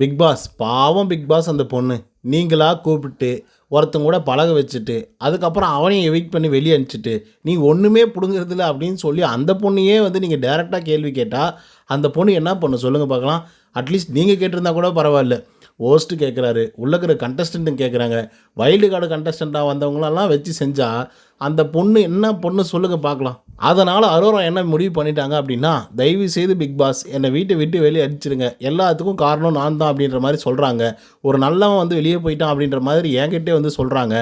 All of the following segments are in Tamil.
பிக் பாஸ் பாவம் பிக் பாஸ் அந்த பொண்ணு. நீங்களாக கூப்பிட்டு ஒருத்தங்க கூட பழக வச்சுட்டு அதுக்கப்புறம் அவனையும் எவிக் பண்ணி வெளியே அனுப்பிச்சிட்டு நீ ஒன்றுமே பிடுங்குறதில்ல அப்படின்னு சொல்லி அந்த பொண்ணையே வந்து நீங்கள் டேரெக்டாக கேள்வி கேட்டால் அந்த பொண்ணு என்ன பண்ணும் சொல்லுங்கள் பார்க்கலாம். அட்லீஸ்ட் நீங்கள் கேட்டிருந்தா கூட பரவாயில்ல. ஹோஸ்ட்டு கேட்குறாரு உள்ளக்கிற இருக்கிற கண்டஸ்டண்ட்டும் கேட்குறாங்க வைல்டு கார்டு கண்டஸ்டண்ட்டாக வந்தவங்களெல்லாம் வச்சு செஞ்சால் அந்த பொண்ணு என்ன பொண்ணு சொல்லுங்கள் பார்க்கலாம். அதனால் அரோரா என்ன முடிவு பண்ணிட்டாங்க அப்படின்னா தயவு செய்து பிக் பாஸ் என்னை வீட்டை விட்டு வெளியே அடிச்சிருங்க. எல்லாத்துக்கும் காரணம் நான் தான் அப்படின்ற மாதிரி சொல்கிறாங்க ஒரு நல்லவன் வந்து வெளியே போயிட்டான் அப்படின்ற மாதிரி என்கிட்டே வந்து சொல்கிறாங்க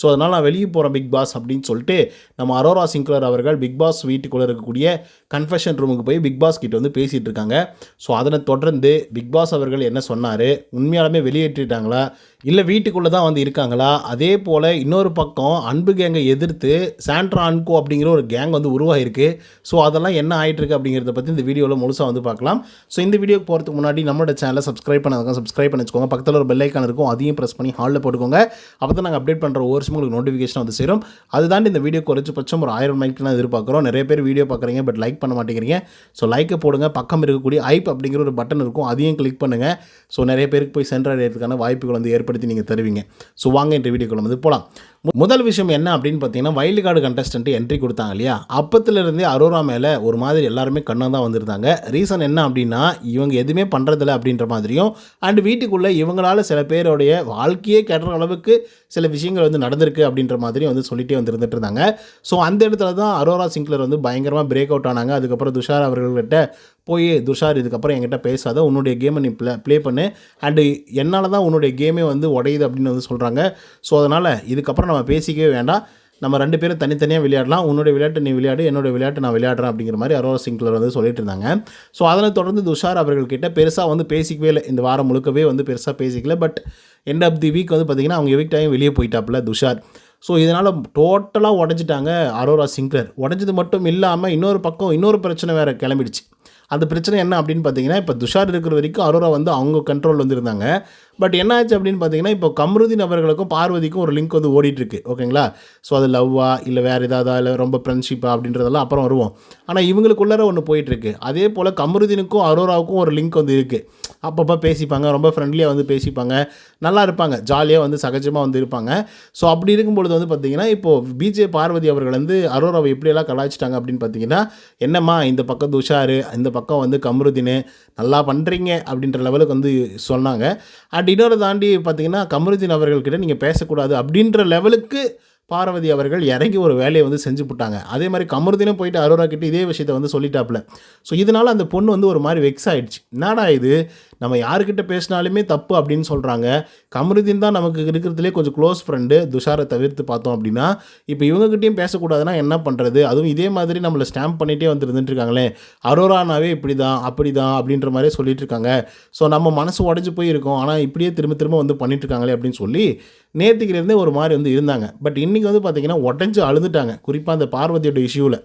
ஸோ அதனால் நான் வெளியே போகிறேன் பிக் பாஸ் அப்படின்னு சொல்லிட்டு நம்ம அரோரா சிங்க்லர் அவர்கள் பிக் பாஸ் வீட்டுக்குள்ளே இருக்கக்கூடிய கன்ஃபெஷன் ரூமுக்கு போய் பிக் பாஸ் கிட்ட வந்து பேசிகிட்டு இருக்காங்க. ஸோ அதனை தொடர்ந்து பிக் பாஸ் அவர்கள் என்ன சொன்னார்? உண்மையாலுமே வெளியேற்றிட்டாங்களா? இல்லை வீட்டுக்குள்ளே தான் வந்து இருக்காங்களா? அதே போல் இன்னொரு பக்கம் அன்பு கேங்கை எதிர்த்து சாண்ட்ரா அன்கோ அப்படிங்கிற ஒரு கேங் வந்து உருவாகிருக்கு ஸோ அதெல்லாம் என்ன ஆகிட்டுருக்கு அப்படிங்கிறத பற்றி இந்த வீடியோவில் முழுசாக வந்து பார்க்கலாம். ஸோ இந்த வீடியோக்கு போகிறதுக்கு முன்னாடி நம்மளோட சேனலை சப்ஸ்கிரைப் பண்ணாதவங்க சப்ஸ்கிரைப் பண்ணி வச்சுக்கோங்க பக்கத்தில் ஒரு பெல் ஐக்கான் இருக்கும் அதையும் ப்ரெஸ் பண்ணி ஹாலில் போட்டுக்கோங்க. அப்போ தான் நாங்கள் அப்டேட் பண்ணுற ஒரு உங்களுக்கு நோட்டிஃபிகேஷன் வந்து சேரும். அது தாண்டி இந்த வீடியோ குறைச்சபட்சம் ஒரு ஆயிரம் லைக் தான் எதிர்பார்க்குறோம். நிறைய பேர் வீடியோ பார்க்குறீங்க பட் லைக் பண்ண மாட்டேங்கிறீங்க. ஸோ லைக்கை போடுங்க. பக்கம் இருக்கக்கூடிய ஐப் அப்படிங்கிற ஒரு பட்டன் இருக்கும் அதையும் கிளிக் பண்ணுங்கள் ஸோ நிறைய பேருக்கு போய் சென்றடைகிறதுக்கான வாய்ப்புகள் வந்து ஏற்படுத்தி நீங்கள் தருவீங்க. ஸோ வாங்க இந்த வீடியோக்குள்ள வந்து போகலாம் முதல் விஷயம் என்ன அப்படின்னு பார்த்தீங்கன்னா வைல்டு கார்டு கண்டஸ்டன்ட் என்ட்ரி கொடுத்தாங்க இல்லையா? அப்பத்துலேருந்தே அரோரா மேலே ஒரு மாதிரி எல்லாருமே கண்ணாக தான் வந்திருந்தாங்க. ரீசன் என்ன அப்படின்னா இவங்க எதுவுமே பண்ணுறதில்ல அப்படின்ற மாதிரியும் அண்ட் வீட்டுக்குள்ளே இவங்களால சில பேருடைய வாழ்க்கையே கெடுற அளவுக்கு சில விஷயங்கள் வந்து நடந்திருக்கு அப்படின்ற மாதிரி வந்து சொல்லிட்டே வந்துருந்துட்டு இருந்தாங்க. ஸோ அந்த இடத்துல தான் அரோரா சிங்க்லர் வந்து பயங்கரமாக பிரேக் அவுட் ஆனாங்க. அதுக்கப்புறம் துஷார் அவர்கள்கிட்ட போய் துஷார் இதுக்கப்புறம் என்கிட்ட பேசாத உன்னுடைய கேமை நீ ப்ளே ப்ளே பண்ணு. அண்டு என்னால் தான் உன்னுடைய கேமே வந்து உடையுது அப்படின்னு வந்து சொல்கிறாங்க ஸோ அதனால் இதுக்கப்புறம் நம்ம பேசிக்கவே வேண்டாம். நம்ம ரெண்டு பேரும் தனித்தனியாக விளையாடலாம். உன்னுடைய விளையாட்டு நீ விளையாடு என்னோட விளையாட்டு நான் விளையாடுறேன் அப்படிங்கிற மாதிரி அரோரா சிங்க்லர் வந்து சொல்லிட்டு இருந்தாங்க. ஸோ அதனை தொடர்ந்து துஷார் அவர்கள்கிட்ட பெருசாக வந்து பேசிக்கவே இல்லை. இந்த வாரம் முழுக்கவே வந்து பெருசாக பேசிக்கல. But end of the week வந்து பார்த்திங்கன்னா அவங்க எவிக்ட் டைம் வெளியே போயிட்டாப்புல துஷார். ஸோ இதனால் டோட்டலாக உடஞ்சிட்டாங்க அரோரா சிங்க்லர். உடஞ்சது மட்டும் இல்லாமல் இன்னொரு பக்கம் இன்னொரு பிரச்சனை வேறு கிளம்பிடுச்சு. அந்த பிரச்சனை என்ன அப்படின்னு பார்த்தீங்கன்னா இப்போ துஷார் இருக்கிற வரைக்கும் அரோரா வந்து அவங்க கண்ட்ரோல் வந்திருந்தாங்க. பட் என்ன ஆச்சு அப்படின்னு பார்த்தீங்கன்னா இப்போ கம்ருதீன் அவர்களுக்கும் பார்வதிக்கும் ஒரு லிங்க் வந்து ஓடிட்டுருக்கு. ஓகேங்களா ஸோ அது லவ்வா இல்லை வேறு ஏதாவதா இல்லை ரொம்ப ஃப்ரெண்ட்ஷிப்பா அப்படின்றதெல்லாம் அப்புறம் வருவோம். ஆனால் இவங்களுக்குள்ளார ஒன்று போயிட்டுருக்கு. அதே போல் கம்ருதீனுக்கும் அரோராவுக்கும் ஒரு லிங்க் வந்து இருக்குது அப்பப்போ பேசிப்பாங்க ரொம்ப ஃப்ரெண்ட்லியாக வந்து பேசிப்பாங்க நல்லா இருப்பாங்க ஜாலியாக வந்து சகஜமாக வந்து இருப்பாங்க. ஸோ அப்படி இருக்கும்பொழுது வந்து பார்த்தீங்கன்னா இப்போது பிஜே பார்வதி அவர்கள் வந்து அரோராவை எப்படியெல்லாம் கலாய்ச்சிட்டாங்க அப்படின்னு பார்த்தீங்கன்னா என்னம்மா இந்த பக்கம் துஷாரு இந்த பக்கம் வந்து கம்ருதீன் நல்லா பண்ணுறீங்க அப்படின்ற லெவலுக்கு வந்து சொன்னாங்க. அண்ட் இன்னொரு தாண்டி பார்த்தீங்கன்னா கமருதீன் அவர்கள்கிட்ட நீங்கள் பேசக்கூடாது அப்படின்ற லெவலுக்கு பார்வதி அவர்கள் இறங்கி ஒரு வேலையை வந்து செஞ்சு போட்டாங்க. அதே மாதிரி கமருதினும் போயிட்டு அரோரா கிட்ட இதே விஷயத்தை வந்து சொல்லிட்டாப்புல. ஸோ இதனால் அந்த பொண்ணு வந்து ஒரு மாதிரி வெக்ஸ் ஆகிடுச்சு என்னடா இது? நம்ம யாருக்கிட்ட பேசினாலுமே தப்பு அப்படின்னு சொல்கிறாங்க கமருதீன் தான் நமக்கு இருக்கிறதுலே கொஞ்சம் க்ளோஸ் ஃப்ரெண்டு துஷாரை தவிர்த்து பார்த்தோம் அப்படின்னா இப்போ இவங்ககிட்டையும் பேசக்கூடாதுன்னா என்ன பண்ணுறது அதுவும் இதே மாதிரி நம்மளை ஸ்டாம்ப் பண்ணிகிட்டே வந்துருந்துட்டு இருக்காங்களே அரோரானாவே இப்படி தான் அப்படி தான் அப்படின்ற மாதிரி சொல்லிட்டு இருக்காங்க. ஸோ நம்ம மனசு உடஞ்சி போயிருக்கோம் ஆனால் இப்படியே திரும்ப திரும்ப வந்து பண்ணிட்டு இருக்காங்களே அப்படின்னு சொல்லி நேற்றுக்கிலேருந்தே ஒரு மாதிரி வந்து இருந்தாங்க. பட் இன்றைக்கி வந்து பார்த்திங்கன்னா உடஞ்சி அழுதுட்டாங்க. குறிப்பாக அந்த பார்வதியோட இஷ்யூவில்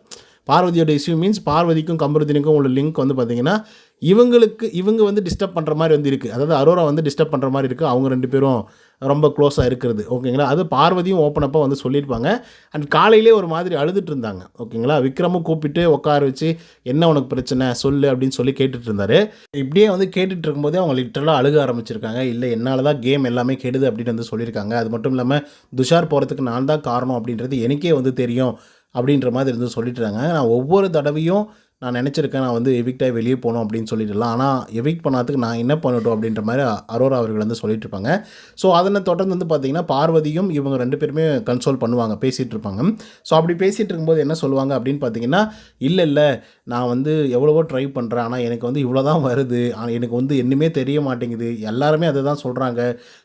பார்வதியோட இஷ்யூ மீன்ஸ் பார்வதிக்கும் கமருதீனுக்கும் உள்ள லிங்க் வந்து பார்த்திங்கன்னா இவங்களுக்கு இவங்க வந்து டிஸ்டர்ப் பண்ணுற மாதிரி வந்து இருக்குது அதாவது அரோரா வந்து டிஸ்டர்ப் பண்ணுற மாதிரி இருக்குது அவங்க ரெண்டு பேரும் ரொம்ப க்ளோஸாக இருக்கிறது. ஓகேங்களா அது பார்வதியும் ஓப்பனப்பாக வந்து சொல்லியிருப்பாங்க. அண்ட் காலையிலே ஒரு மாதிரி அழுதுட்டு இருந்தாங்க. ஓகேங்களா விக்ரமும் கூப்பிட்டு உட்கார வச்சு என்ன உனக்கு பிரச்சனை? சொல்லு அப்படின்னு சொல்லி கேட்டுட்டு இருந்தாரு. இப்படியே வந்து கேட்டுட்டு இருக்கும்போதே அவங்க லிட்டரலாக அழுக ஆரம்பிச்சிருக்காங்க. இல்லை என்னால் தான் கேம் எல்லாமே கெடுது அப்படின்னு வந்து சொல்லியிருக்காங்க. அது மட்டும் இல்லாமல் துஷார் போகிறதுக்கு நான் தான் காரணம் அப்படின்றது எனக்கே வந்து தெரியும். அப்படின்ற மாதிரி இருந்து சொல்லிட்டுறாங்க நான் ஒவ்வொரு தடவையும் நான் நினச்சிருக்கேன் நான் வந்து எவிக்டாகி வெளியே போகணும் அப்படின்னு சொல்லிட்டுலாம் ஆனால் எவிக் பண்ணாதுக்கு நான் என்ன பண்ணட்டும் அப்படின்ற மாதிரி அரோரா அவர்கள் வந்து சொல்லிட்டு இருப்பாங்க. ஸோ அதனை தொடர்ந்து வந்து பார்த்தீங்கன்னா பார்வதியும் இவங்க ரெண்டு பேருமே கன்சோல் பண்ணுவாங்க பேசிகிட்டு இருப்பாங்க. ஸோ அப்படி பேசிகிட்டு இருக்கும்போது என்ன சொல்லுவாங்க அப்படின்னு பார்த்தீங்கன்னா இல்லை இல்லை நான் வந்து எவ்வளவோ ட்ரை பண்ணுறேன் ஆனால் எனக்கு வந்து இவ்வளோ தான் வருது. ஆனால் எனக்கு வந்து என்னமே தெரிய மாட்டேங்குது. எல்லாருமே அதை தான் சொல்கிறாங்க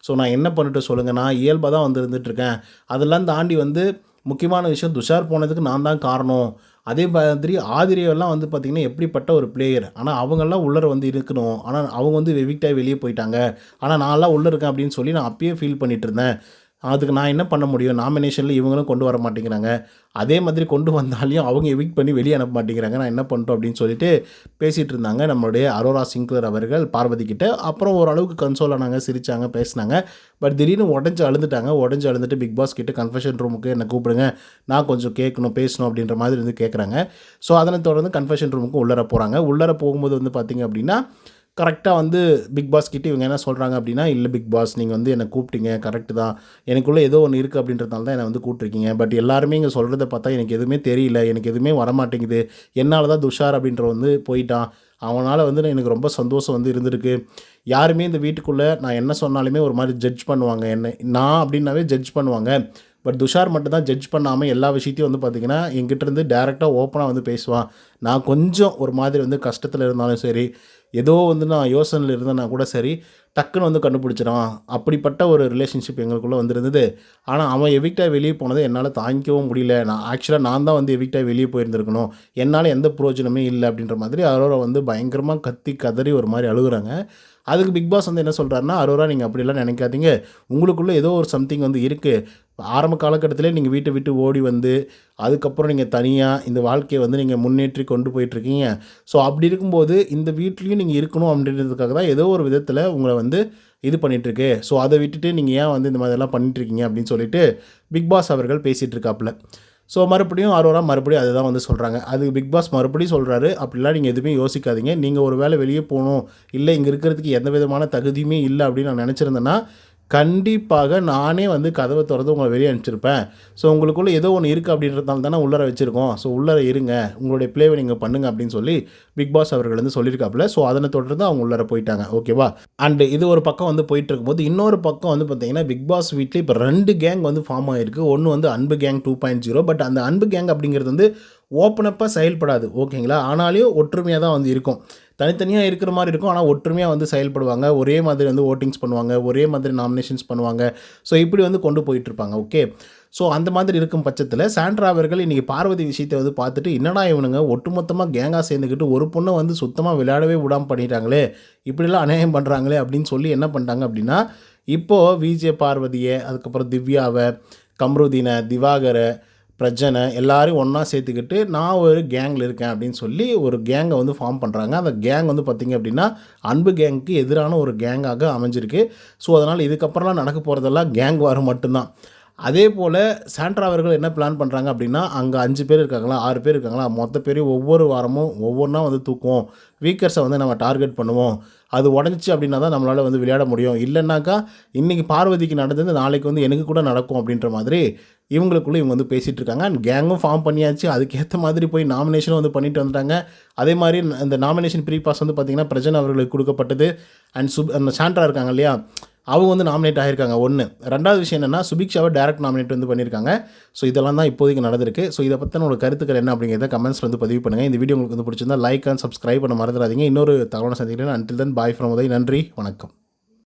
ஸோ நான் என்ன பண்ணிட்டு சொல்லுங்கள் நான் இயல்பாக தான் வந்து இருந்துகிட்ருக்கேன் அதெல்லாம் தாண்டி வந்து முக்கியமான விஷயம் துஷார் போனதுக்கு நான் தான் காரணம். அதே மாதிரி ஆதிரியெல்லாம் வந்து பார்த்திங்கன்னா எப்படிப்பட்ட ஒரு பிளேயர் ஆனால் அவங்கெல்லாம் உள்ளர வந்து இருக்கணும். ஆனால் அவங்க வந்து வெவிக்டாக வெளியே போயிட்டாங்க. ஆனால் நான்லாம் உள்ளே இருக்கேன் அப்படின்னு சொல்லி நான் அப்பயே ஃபீல் பண்ணிகிட்டு இருந்தேன். அதுக்கு நான் என்ன பண்ண முடியும்? நாமினேஷனில் இவங்களும் கொண்டு வர மாட்டேங்கிறாங்க. அதே மாதிரி கொண்டு வந்தாலையும் அவங்க எவிக் பண்ணி வெளியே அனுப்ப மாட்டேங்கிறாங்க. நான் என்ன பண்ணிட்டோம் அப்படின்னு சொல்லிட்டு பேசிகிட்டு இருந்தாங்க நம்மளுடைய அரோரா சிங்க்லர் அவர்கள் பார்வதி கிட்ட. அப்புறம் ஓரளவுக்கு கன்சோல் ஆனாங்க சிரிச்சாங்க பேசினாங்க. பட் திடீர்னு உடஞ்சி அழுந்துட்டாங்க. உடஞ்சி அழுந்துட்டு பிக் பாஸ் கிட்ட கன்ஃபெஷன் ரூமுக்கு என்னை கூப்பிடுங்க. நான் கொஞ்சம் கேட்கணும் பேசணும் அப்படின்ற மாதிரி வந்து கேட்குறாங்க ஸோ அதனை தொடர்ந்து கன்ஃபெஷன் ரூமுக்கு உள்ளர போகிறாங்க உள்ளர போகும்போது வந்து பார்த்திங்க அப்படின்னா கரெக்டாக வந்து பிக் பாஸ் கிட்டே இவங்க என்ன சொல்கிறாங்க அப்படின்னா இல்லை பிக் பாஸ் நீங்கள் வந்து என்னை கூப்பிட்டீங்க கரெக்டு தான். எனக்குள்ளே ஏதோ ஒன்று இருக்குது அப்படின்றதுனால தான் என்னை வந்து கூப்பிட்ருக்கீங்க பட் எல்லாருமே இங்கே சொல்கிறத பார்த்தா எனக்கு எதுவுமே தெரியல எனக்கு எதுவுமே வரமாட்டேங்குது. என்னால் தான் துஷார் அப்படின்ற வந்து போயிட்டான். அவனால் வந்து எனக்கு ரொம்ப சந்தோஷம் வந்து இருந்திருக்கு. யாருமே இந்த வீட்டுக்குள்ளே நான் என்ன சொன்னாலுமே ஒரு மாதிரி ஜட்ஜ் பண்ணுவாங்க. என்ன நான் அப்படின்னாவே ஜட்ஜ் பண்ணுவாங்க. பட் துஷார் மட்டும் தான் ஜட்ஜ் பண்ணாமல் எல்லா விஷயத்தையும் வந்து பார்த்திங்கன்னா எங்கிட்டேருந்து டேரெக்டாக ஓப்பனாக வந்து பேசுவான். நான் கொஞ்சம் ஒரு மாதிரி வந்து கஷ்டத்தில் இருந்தாலும் சரி ஏதோ வந்து நான் யோசனையில் இருந்தேன்னா கூட சரி டக்குன்னு வந்து கண்டுபிடிச்சிடான் அப்படிப்பட்ட ஒரு ரிலேஷன்ஷிப் எங்களுக்குள்ளே வந்திருந்தது. ஆனால் அவன் எவிக்டாக வெளியே போனதை என்னால் தாங்கிக்கவும் முடியல. நான் ஆக்சுவலாக நான் தான் வந்து எவிக்டாக வெளியே போயிருந்திருக்கணும். என்னால் எந்த பிரயோஜனமே இல்லை அப்படின்ற மாதிரி அரோரா வந்து பயங்கரமாக கத்தி கதறி ஒரு மாதிரி அழுகுறாங்க. அதுக்கு பிக் பாஸ் வந்து என்ன சொல்கிறாருன்னா அரோரா நீங்கள் அப்படிலாம் நினைக்காதீங்க. உங்களுக்குள்ளே ஏதோ ஒரு சம்திங் வந்து இருக்குது ஆரம்ப காலகட்டத்திலே நீங்கள் வீட்டை விட்டு ஓடி வந்து அதுக்கப்புறம் நீங்கள் தனியாக இந்த வாழ்க்கையை வந்து நீங்கள் முன்னேற்றி கொண்டு போயிட்டுருக்கீங்க. ஸோ அப்படி இருக்கும்போது இந்த வீட்லேயும் நீங்கள் இருக்கணும் அப்படின்றதுக்காக தான் ஏதோ ஒரு விதத்தில் உங்களை வந்து இது பண்ணிகிட்ருக்கு ஸோ அதை விட்டுட்டு நீங்கள் ஏன் வந்து இந்த மாதிரிலாம் பண்ணிகிட்ருக்கீங்க அப்படின்னு சொல்லிட்டு பிக் பாஸ் அவர்கள் பேசிகிட்டு இருக்காப்புல ஸோ மறுபடியும் அரோரா மறுபடியும் அதை தான் வந்து சொல்கிறாங்க அது பிக் பாஸ் மறுபடியும் சொல்கிறாரு அப்படிலாம் நீங்கள் எதுவுமே யோசிக்காதீங்க. நீங்கள் ஒரு வேளை வெளியே போகணும். இல்லை இங்கே இருக்கிறதுக்கு எந்த விதமான தகுதியுமே இல்லை அப்படின்னு நான் நினச்சிருந்தேன்னா கண்டிப்பாக நானே வந்து கதவை திறந்து உங்களை வெளியே அனுப்பிச்சிருப்பேன். ஸோ உங்களுக்குள்ளே ஏதோ ஒன்று இருக்குது அப்படின்றதால தானே உள்ளர வச்சுருக்கோம். ஸோ உள்ளர இருங்க. உங்களுடைய பிளேவை நீங்கள் பண்ணுங்க அப்படின்னு சொல்லி பிக் பாஸ் அவர்கள் வந்து சொல்லியிருக்காப்புல. ஸோ அதனை தொடர்ந்து அவங்க உள்ளர போயிட்டாங்க. ஓகேவா அண்டு இது ஒரு பக்கம் வந்து போயிட்டு இருக்கும்போது இன்னொரு பக்கம் வந்து பார்த்தீங்கன்னா பிக் பாஸ் வீட்டில் இப்போ ரெண்டு கேங் வந்து ஃபார்ம் ஆகிருக்கு ஒன்று வந்து Anbu gang two point zero but அந்த அன்பு கேங் அப்படிங்கிறது வந்து ஓப்பனப்பாக செயல்படாது. ஓகேங்களா ஆனாலையும் ஒற்றுமையாக தான் வந்து இருக்கும். தனித்தனியாக இருக்கிற மாதிரி இருக்கும் ஆனால் ஒற்றுமையாக வந்து செயல்படுவாங்க. ஒரே மாதிரி வந்து ஓட்டிங்ஸ் பண்ணுவாங்க ஒரே மாதிரி நாமினேஷன்ஸ் பண்ணுவாங்க. ஸோ இப்படி வந்து கொண்டு போயிட்டுருப்பாங்க ஓகே ஸோ அந்த மாதிரி இருக்கும் பட்சத்தில் சாண்ட்ரா அவர்கள் இன்றைக்கி பார்வதி விஷயத்தை வந்து பார்த்துட்டு என்னடா இவனுங்க ஒட்டுமொத்தமாக கேங்காக சேர்ந்துக்கிட்டு ஒரு பொண்ணை வந்து சுத்தமாக விளையாடவே விடாமல் பண்ணிட்டாங்களே இப்படிலாம் அநியாயம் பண்ணுறாங்களே அப்படின்னு சொல்லி என்ன பண்ணிட்டாங்க அப்படின்னா இப்போது விஜே பார்வதியை அதுக்கப்புறம் திவ்யாவை கம்ருதீனை திவாகரை பிரஜனை எல்லாரையும் ஒன்றா சேர்த்துக்கிட்டு நான் ஒரு கேங்கில் இருக்கேன் அப்படின்னு சொல்லி ஒரு கேங்கை வந்து ஃபார்ம் பண்ணுறாங்க அந்த கேங் வந்து பார்த்திங்க அப்படின்னா அன்பு கேங்க்கு எதிரான ஒரு கேங்காக அமைஞ்சிருக்கு. ஸோ அதனால் இதுக்கப்புறம்லாம் நடக்க போகிறதெல்லாம் கேங் வாரம் மட்டும்தான். அதே போல் சாண்ட்ரா அவர்கள் என்ன பிளான் பண்ணுறாங்க அப்படின்னா அங்கே அஞ்சு பேர் இருக்காங்களா ஆறு பேர் இருக்காங்களா மொத்த பேரையும் ஒவ்வொரு வாரமும் ஒவ்வொன்றா வந்து தூக்குவோம். வீக்கர்ஸை வந்து நம்ம டார்கெட் பண்ணுவோம். அது உடஞ்சிச்சு அப்படின்னா தான் நம்மளால் வந்து விளையாட முடியும். இல்லைன்னாக்கா இன்றைக்கி பார்வதிக்கு நடந்தது நாளைக்கு வந்து எனக்கு கூட நடக்கும் அப்படின்ற மாதிரி இவங்களுக்குள்ளே இவங்க வந்து பேசிகிட்டு இருக்காங்க. அண்ட் கேங்கும் ஃபார்ம் பண்ணியாச்சு. அதுக்கேற்ற மாதிரி போய் நாமினேஷனும் வந்து பண்ணிட்டு வந்துட்டாங்க. அதே மாதிரி இந்த நாமினேஷன் ப்ரீ பாஸ் வந்து பார்த்திங்கன்னா பிரஜன் அவர்களுக்கு கொடுக்கப்பட்டது. அண்ட் சுப் அந்த சாண்ட்ரா இருக்காங்க இல்லையா? அவங்க வந்து நாமினேட் ஆகியிருக்காங்க ஒன்று ரெண்டாவது விஷயம் என்னென்னா சுபிக்ஷாவை டேரக்ட் நாமினேட் வந்து பண்ணியிருக்காங்க. ஸோ இதெல்லாம் தான் இப்போதைக்கு நடந்திருக்கு. ஸோ இதை பற்றின ஒரு கருத்துக்கள் என்ன அப்படிங்கிறத கமெண்ட்ஸ் வந்து பதிவு பண்ணுங்கள் இந்த வீடியோ உங்களுக்கு வந்து பிடிச்சிருந்தா லைக் அண்ட் சப்ஸ்கிரைப் பண்ண மறந்துடாதீங்க. இன்னொரு தகவலை சந்திக்கிறேன். Until then bye from Uday. நன்றி. வணக்கம்.